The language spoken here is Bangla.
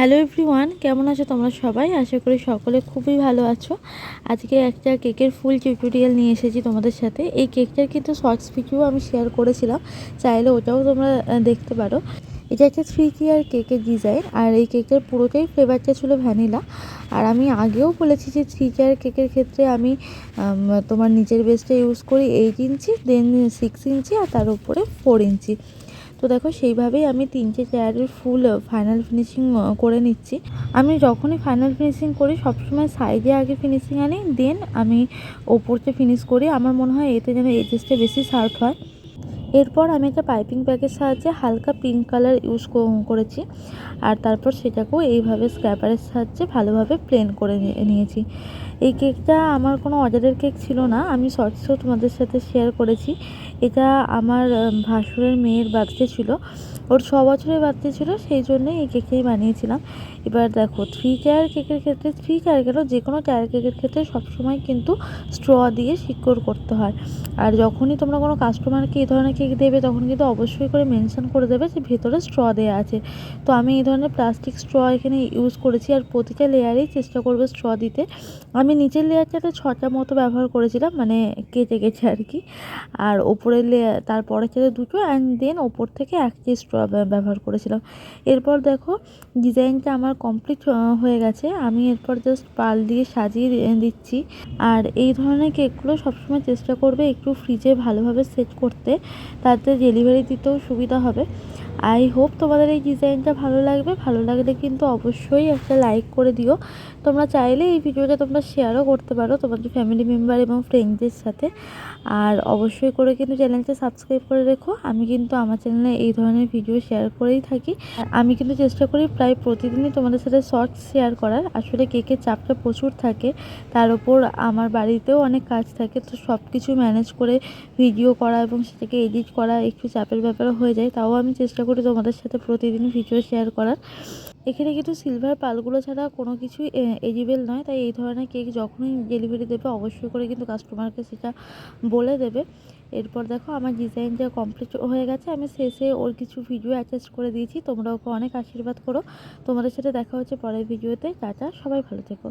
হ্যালো এভরিওয়ান, কেমন আছো তোমরা সবাই? আশা করি সকলে খুবই ভালো আছো। আজকে একটা কেকের ফুল টিউটোরিয়াল নিয়ে এসেছি তোমাদের সাথে। এই কেকটার কিন্তু শর্টস ভিডিও আমি শেয়ার করেছিলাম। চাইলে ওটাও তোমরা দেখতে পারো। এটা একটা থ্রি টিয়ার কেকের ডিজাইন আর এই কেকের পুরোটাই ফ্লেভারটা ছিল ভ্যানিলা আর আমি আগেও বলেছি যে থ্রি টিয়ার কেকের ক্ষেত্রে আমি তোমার নিচের বেসটা ইউজ করি এইট ইঞ্চি দেন সিক্স ইঞ্চি আর তার উপরে ফোর ইঞ্চি তো দেখো সেইভাবেই আমি তিনটে চেয়ারের ফুল ফাইনাল ফিনিশিং করে নিচ্ছি। আমি যখনই ফাইনাল ফিনিশিং করি, সবসময় সাইডে আগে ফিনিশিং আনি দেন আমি ওপরতে ফিনিশ করি। আমার মনে হয় এতে যেন এজেসটা বেশি সার্ফ হয়। এরপর আমি একটা পাইপিং ব্যাগের সাহায্যে হালকা পিঙ্ক কালার ইউজ করেছি। আর তারপর সেটাকেও এইভাবে স্ক্র্যাপারের সাহায্যে ভালোভাবে প্লেন করে নিয়ে- নিয়েছি। এই কেকটা আমার কোনো অর্ডারের কেক ছিল না। আমি শর্টসও তোমাদের সাথে শেয়ার করেছি। এটা আমার ভাসুরের মেয়ের বার্থডে ছিল। ওর ছ বছরের বার্থডে ছিল, সেই জন্যই এই কেকটাই বানিয়েছিলাম। এবার দেখো থ্রি টায়ার কেকের ক্ষেত্রে থ্রি টায়ার কেন? যে কোনো টায়ার কেকের ক্ষেত্রে সবসময় কিন্তু স্ট্র দিয়ে সিকিউর করতে হয়। আর যখনই তোমরা কোনো কাস্টমারকে এই ধরনের কেক দেবে, তখন কিন্তু অবশ্যই করে মেনশন করে দেবে যে ভেতরে স্ট্র দেওয়া আছে। তো আমি এই ধরনের প্লাস্টিক স্ট্র এখানে ইউজ করেছি আর প্রতিটা লেয়ারেই চেষ্টা করবে স্ট্র দিতে। আমি নিচের লেয়ারটাতে ছটা মতো ব্যবহার করেছিলাম মানে কেটে গেছে আর কি। আর ওপরের লেয়ার তারপরের সাথে দুটো অ্যান্ড দেন ওপর থেকে একটি স্ট্র ব্যবহার করেছিলাম। এরপর দেখো, ডিজাইনটা আমার কমপ্লিট হয়ে গেছে। আমি এরপর জাস্ট পাল দিয়ে সাজিয়ে দিচ্ছি। আর এই ধরনের কেকগুলো সবসময় চেষ্টা করবে একটু ফ্রিজে ভালোভাবে সেট করতে। তাতে ডেলিভারি দিতেও সুবিধা হবে। আই হোপ তোমাদের এই ডিজাইনটা ভালো লাগবে। ভালো লাগলে কিন্তু অবশ্যই একটা লাইক করে দিও। তোমরা চাইলে এই ভিডিওটা তোমরা শেয়ারও করতে পারো তোমাদের ফ্যামিলি মেম্বার এবং ফ্রেন্ডদের সাথে। আর অবশ্যই করে কিন্তু চ্যানেলটা সাবস্ক্রাইব করে রেখো। আমি কিন্তু আমার চ্যানেলে এই ধরনের ভিডিও শেয়ার করেই থাকি। আমি কিন্তু চেষ্টা করি প্রায় প্রতিদিনই তোমাদের সাথে শর্টস শেয়ার করার। আসলে কেকের চাপটা প্রচুর থাকে, তার উপর আমার বাড়িতেও অনেক কাজ থাকে। তো সব কিছু ম্যানেজ করে ভিডিও করা এবং সেটাকে এডিট করা একটু চাপের ব্যাপার হয়ে যায়। তাও আমি চেষ্টা করি তোমাদের সাথে প্রতিদিন ভিডিও শেয়ার করার। এখানে কিন্তু সিলভার পালগুলো ছাড়া কোনো কিছুই এলিবেল নয়, তাই এই ধরনের কেক যখনই ডেলিভারি দেবে, অবশ্যই করে কিন্তু কাস্টমারকে সেটা বলে দেবে। এরপর দেখো আমার ডিজাইনটা কমপ্লিট হয়ে গেছে, আমি শেষে ওর কিছু ভিডিও অ্যাটাচ করে দিয়েছি, তোমরা ওকে অনেক আশীর্বাদ করো। তোমাদের সাথে দেখা হচ্ছে পরের ভিডিওতে টাটা, সবাই ভালো থেকো।